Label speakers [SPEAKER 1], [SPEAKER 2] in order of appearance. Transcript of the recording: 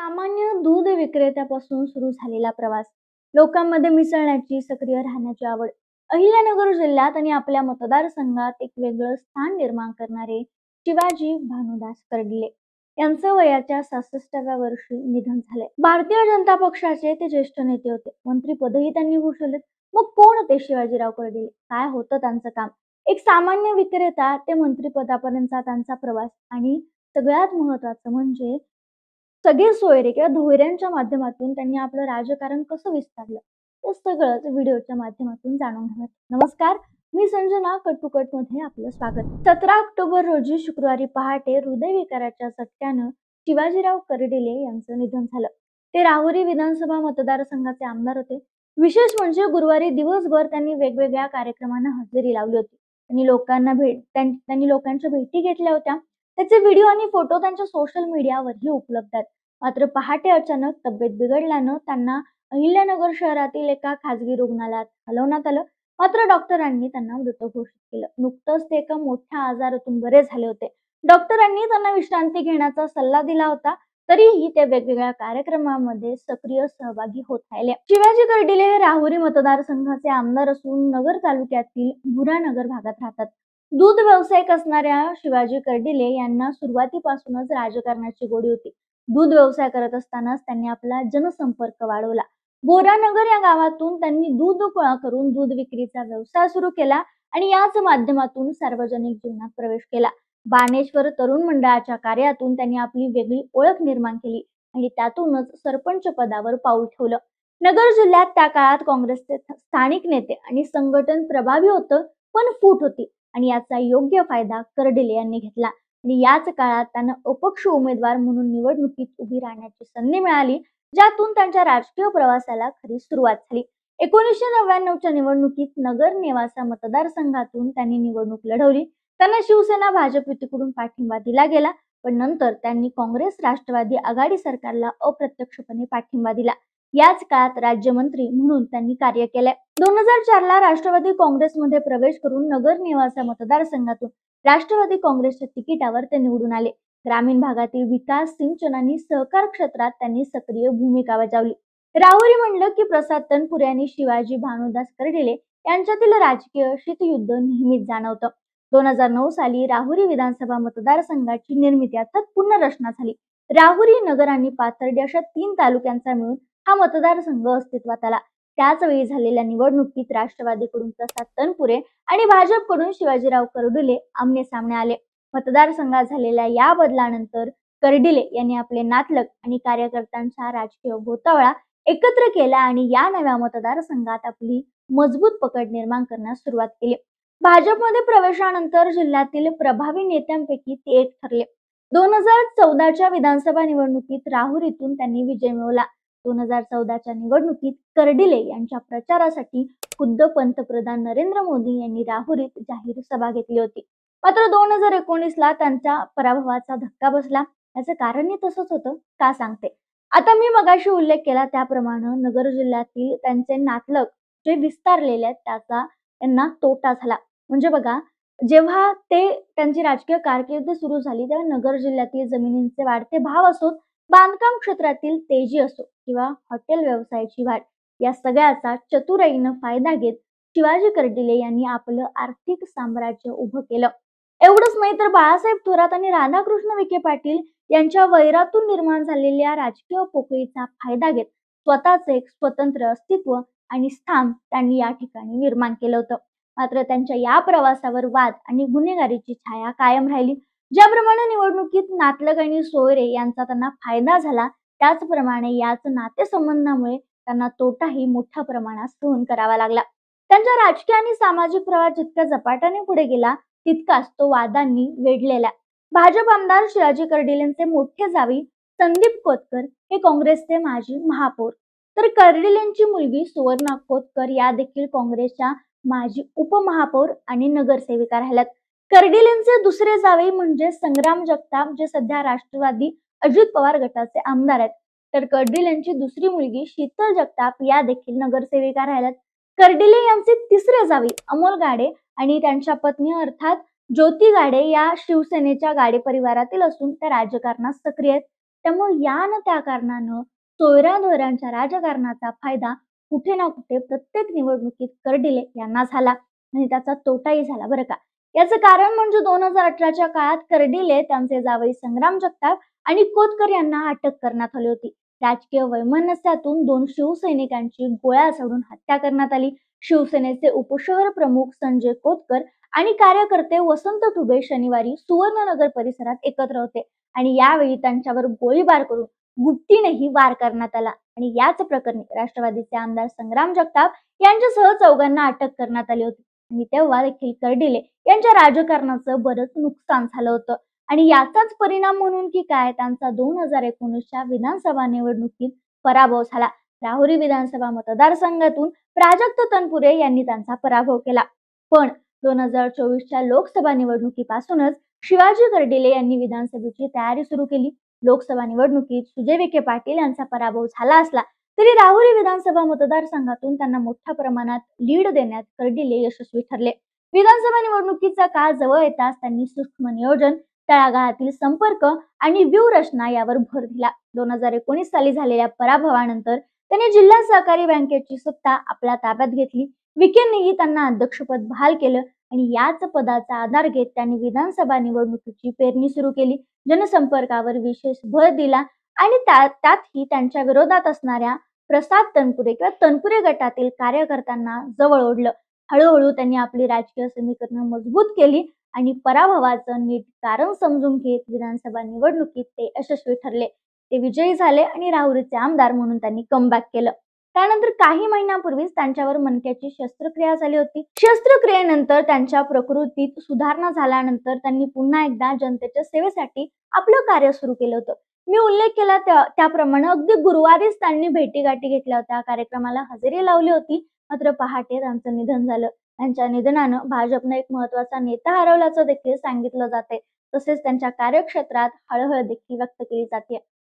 [SPEAKER 1] सामान्य दूध विक्रेत्यापासून सुरू झालेला प्रवास. लोकांमध्ये मिसळण्याची सक्रिय राहण्याची आवड. अहिल्यानगर जिल्ह्यात आणि आपल्या मतदारसंघात एक वेगळं स्थान निर्माण करणारे शिवाजी भानुदास कर्डिले यांचं वयाच्या सहासष्टाव्या वर्षी निधन झाले भारतीय जनता पक्षाचे ते ज्येष्ठ नेते होते. मंत्रीपदही त्यांनी भूषवलेत. मग कोण होते शिवाजीराव कर्डिले काय होतं त्यांचं काम? एक सामान्य विक्रेता ते मंत्रिपदापर्यंतचा त्यांचा प्रवास आणि सगळ्यात महत्वाचं म्हणजे सगळे सोयरे किंवा धोऱ्यांच्या माध्यमातून त्यांनी आपलं राजकारण कसं विस्तारलं हे सगळंच व्हिडिओच्या माध्यमातून जाणून घेऊयात. नमस्कार मी संजना कटमध्ये आपलं स्वागत. सतरा ऑक्टोबर रोजी शुक्रवारी पहाटे हृदयविकाराच्या सट्ट्यानं शिवाजीराव करडिले यांचं निधन झालं. ते राहुरी विधानसभा मतदारसंघाचे आमदार होते. विशेष म्हणजे गुरुवारी दिवसभर त्यांनी वेगवेगळ्या कार्यक्रमांना हजेरी लावली होती. त्यांनी लोकांना भेट त्यांनी लोकांच्या भेटी घेतल्या होत्या. त्याचे व्हिडिओ आणि फोटो त्यांच्या सोशल मीडियावरही उपलब्ध आहेत. मात्र पहाटे अचानक तब्येत बिघडल्यानं त्यांना अहिल्यानगर शहरातील एका खासगी रुग्णालयात हलवण्यात आलं. मात्र डॉक्टरांनी त्यांना मृत घोषित केलं. नुकतंच ते एका मोठ्या आजारातून बरे झाले होते. डॉक्टरांनी त्यांना विश्रांती घेण्याचा सल्ला दिला होता. तरीही ते वेगवेगळ्या कार्यक्रमामध्ये सक्रिय सहभागी होत राहिले. शिवाजी कर्डिले हे राहुरी मतदारसंघाचे आमदार असून नगर तालुक्यातील भुरानगर भागात राहतात. दूध व्यावसायिक असणाऱ्या शिवाजी कर्डिले यांना सुरुवातीपासूनच राजकारणाची गोडी होती. दूध व्यवसाय करत असतानाच त्यांनी आपला जनसंपर्क वाढवला. बोरानगर या गावातून त्यांनी दूध गोळा करून दूध विक्रीचा व्यवसाय सुरू केला आणि याच माध्यमातून सार्वजनिक जीवनात प्रवेश केला. बाणेश्वर तरुण मंडळाच्या कार्यातून त्यांनी आपली वेगळी ओळख निर्माण केली आणि त्यातूनच सरपंच पदावर पाऊल ठेवलं. नगर जिल्ह्यात त्या काळात काँग्रेसचे स्थानिक नेते आणि संघटन प्रभावी होतं पण फूट होती. आणि याचा योग्य फायदा कर्डिले यांनी घेतला. आणि याच काळात त्यांना अपक्ष उमेदवार म्हणून निवडणुकीत उभी राहण्याची संधी मिळाली ज्यातून त्यांच्या राजकीय प्रवासाला खरी सुरुवात झाली. एकोणीसशे नव्याण्णवच्या निवडणुकीत नगर नेवासा मतदारसंघातून त्यांनी निवडणूक लढवली. त्यांना शिवसेना भाजप युतीकडून पाठिंबा दिला गेला पण नंतर त्यांनी काँग्रेस राष्ट्रवादी आघाडी सरकारला अप्रत्यक्षपणे पाठिंबा दिला. याच काळात राज्यमंत्री म्हणून त्यांनी कार्य केले दोन हजार चार ला राष्ट्रवादी काँग्रेसमध्ये प्रवेश करून नगर निवासा मतदारसंघातून राष्ट्रवादी काँग्रेसच्या तिकिटावर ते निवडून आले. ग्रामीण भागातील विकास सिंचन आणि सहकार क्षेत्रात त्यांनी सक्रिय भूमिका बजावली. राहुरी म्हणलं की प्रसाद तनपुरे आणि शिवाजी भानुदास कर्डिले यांच्यातील राजकीय शीतयुद्ध नेहमीच जाणवतं. दोन हजार नऊ साली राहुरी विधानसभा मतदारसंघाची निर्मिती अर्थात पुनर्रचना झाली. राहुरी नगर आणि पाथर्डी अशा तीन तालुक्यांचा मिळून हा मतदारसंघ अस्तित्वात आला. त्याच वेळी झालेल्या निवडणुकीत राष्ट्रवादीकडून प्रसाद तनपुरे आणि भाजपकडून शिवाजीराव कर्डिले आमने सामने आले. मतदारसंघात झालेल्या या बदलानंतर कर्डिले यांनी आपले नातलग आणि कार्यकर्त्यांचा राजकीय गोतावळा एकत्र केला आणि या नव्या मतदारसंघात आपली मजबूत पकड निर्माण करण्यास सुरुवात केली. भाजपमध्ये प्रवेशानंतर जिल्ह्यातील प्रभावी नेत्यांपैकी ते एक ठरले. दोन हजार चौदाच्या विधानसभा निवडणुकीत राहुरीतून त्यांनी विजय मिळवला. दोन हजार चौदाच्या निवडणुकीत कर्डिले यांच्या प्रचारासाठी खुद्द पंतप्रधान नरेंद्र मोदी यांनी राहुरीत जाहीर सभा घेतली होती. मात्र दोन हजार एकोणीस ला त्यांच्या पराभवाचा धक्का बसला. याचं कारणही तसंच होतं. का सांगते? आता मी मगाशी उल्लेख केला त्याप्रमाणे नगर जिल्ह्यातील त्यांचे नातलग जे विस्तारलेले आहेत त्याचा त्यांना तोटा झाला. म्हणजे बघा जेव्हा ते त्यांची राजकीय कारकीर्द सुरू झाली तेव्हा नगर जिल्ह्यातील जमिनींचे वाढते भाव असोत बांधकाम क्षेत्रातील तेजी असो किंवा हॉटेल व्यवसायाची वाढ या सगळ्याचा चतुराईनं फायदा घेत शिवाजी कर्डिले यांनी आपलं आर्थिक साम्राज्य उभं केलं. एवढंच नाही तर बाळासाहेब थोरात आणि राधाकृष्ण विखे पाटील यांच्या वैरातून निर्माण झालेल्या राजकीय पोकळीचा फायदा घेत स्वतःचं एक स्वतंत्र अस्तित्व आणि स्थान त्यांनी या ठिकाणी निर्माण केलं होतं. मात्र त्यांच्या या प्रवासावर वाद आणि गुन्हेगारीची छाया कायम राहिली. ज्याप्रमाणे निवडणुकीत नातलग आणि सोयरे यांचा त्यांना फायदा झाला त्याचप्रमाणे याच नातेसंबंधामुळे त्यांना तोटाही मोठ्या प्रमाणात सहन करावा लागला. त्यांच्या राजकीय आणि सामाजिक प्रवास जितक्या झपाट्याने पुढे गेला तितकाच तो वादांनी वेढलेला. भाजप आमदार शिवाजी कर्डिलेंचे मोठे जावी संदीप कोतकर हे काँग्रेसचे माजी महापौर. तर कर्डिलेंची मुलगी सुवर्णा कोतकर या देखील काँग्रेसच्या माजी उपमहापौर आणि नगरसेविका राहिल्यात. कर्डिलेंचे दुसरे जावे म्हणजे संग्राम जगताप जे सध्या राष्ट्रवादी अजित पवार गटाचे आमदार आहेत. तर कर्डिलेंची दुसरी मुलगी शीतल जगताप या देखील नगरसेविका राहिल्यात. कर्डिले यांचे तिसरे जावी अमोल गाडे आणि त्यांच्या पत्नी अर्थात ज्योती गाडे या शिवसेनेच्या गाडे परिवारातील असून त्या राजकारणात सक्रिय आहेत. त्यामुळे या न त्या कारणानं सोयऱ्या दोयऱ्यांच्या राजकारणाचा फायदा कुठे ना कुठे प्रत्येक निवडणुकीत कर्डिले यांना झाला आणि त्याचा तोटाही झाला. बरं का? याचं कारण म्हणजे दोन हजार अठराच्या काळात कर्डिले त्यांचे जावई संग्राम जगताप आणि कोतकर यांना अटक करण्यात आली होती. राजकीय वैमनस्यातून दोन शिवसैनिकांची गोळ्या सोडून हत्या करण्यात आली. शिवसेनेचे उपशहर प्रमुख संजय कोतकर आणि कार्यकर्ते वसंत ठुबे शनिवारी सुवर्णनगर परिसरात एकत्र होते आणि यावेळी त्यांच्यावर गोळीबार करून गुप्तीनेही वार करण्यात आला. आणि याच प्रकरणी राष्ट्रवादीचे आमदार संग्राम जगताप यांच्यासह चौघांना अटक करण्यात आली होती. आणि तेव्हा देखील कर्डिले यांच्या राजकारणाचं बरंच नुकसान झालं होतं. आणि याचाच परिणाम म्हणून की काय त्यांचा दोन हजार एकोणीसच्या विधानसभा निवडणुकीत पराभव झाला. राहुरी विधानसभा मतदारसंघातून प्राजक्त तनपुरे यांनी त्यांचा पराभव केला. पण दोन हजार चोवीसच्या लोकसभा निवडणुकीपासूनच शिवाजी कर्डिले यांनी विधानसभेची तयारी सुरू केली. लोकसभा निवडणुकीत सुजय विखे पाटील यांचा पराभव झाला असला तरी राहुरी विधानसभा मतदारसंघातून त्यांना मोठ्या प्रमाणात लीड देण्यात कर्डिले यशस्वी ठरले. विधानसभा निवडणुकीचा काळ जवळ येताच त्यांनी सूक्ष्म नियोजन तळागाळातील संपर्क आणि व्यूहरचना यावर भर दिला. दोन हजार एकोणीस साली झालेल्या पराभवानंतर त्यांनी जिल्हा सहकारी बँकेची सत्ता आपल्या ताब्यात घेतली. विखेंनीही त्यांना अध्यक्षपद बहाल केलं आणि याच पदाचा आधार घेत त्यांनी विधानसभा निवडणुकीची पेरणी सुरू केली. जनसंपर्कावर विशेष भर दिला आणि त्या- त्यातही त्यांच्या विरोधात असणाऱ्या प्रसाद तनपुरे किंवा तनपुरे गटातील कार्यकर्त्यांना जवळ ओढलं. हळूहळू त्यांनी आपली राजकीय समीकरणं मजबूत केली आणि पराभवाचं नीट कारण समजून घेत विधानसभा निवडणुकीत ते यशस्वी ठरले. ते विजयी झाले आणि राहुरीचे आमदार म्हणून त्यांनी कमबॅक केलं. त्यानंतर काही महिन्यांपूर्वीच त्यांच्यावर मनक्याची शस्त्रक्रिया झाली होती. शस्त्रक्रियेनंतर त्यांच्या प्रकृतीत सुधारणा झाल्यानंतर त्यांनी पुन्हा एकदा जनतेच्या सेवेसाठी आपलं कार्य सुरू केलं होतं. मी उल्लेख केला त्याप्रमाणे अगदी गुरुवारीच त्यांनी भेटीगाठी घेतल्या होत्या. कार्यक्रमाला हजेरी लावली होती. मात्र पहाटे त्यांचं निधन झालं. त्यांच्या निधनानं भाजपनं एक महत्त्वाचा नेता हरवल्याचं देखील सांगितलं जाते. तसेच त्यांच्या कार्यक्षेत्रात हळहळ देखील व्यक्त केली जाते.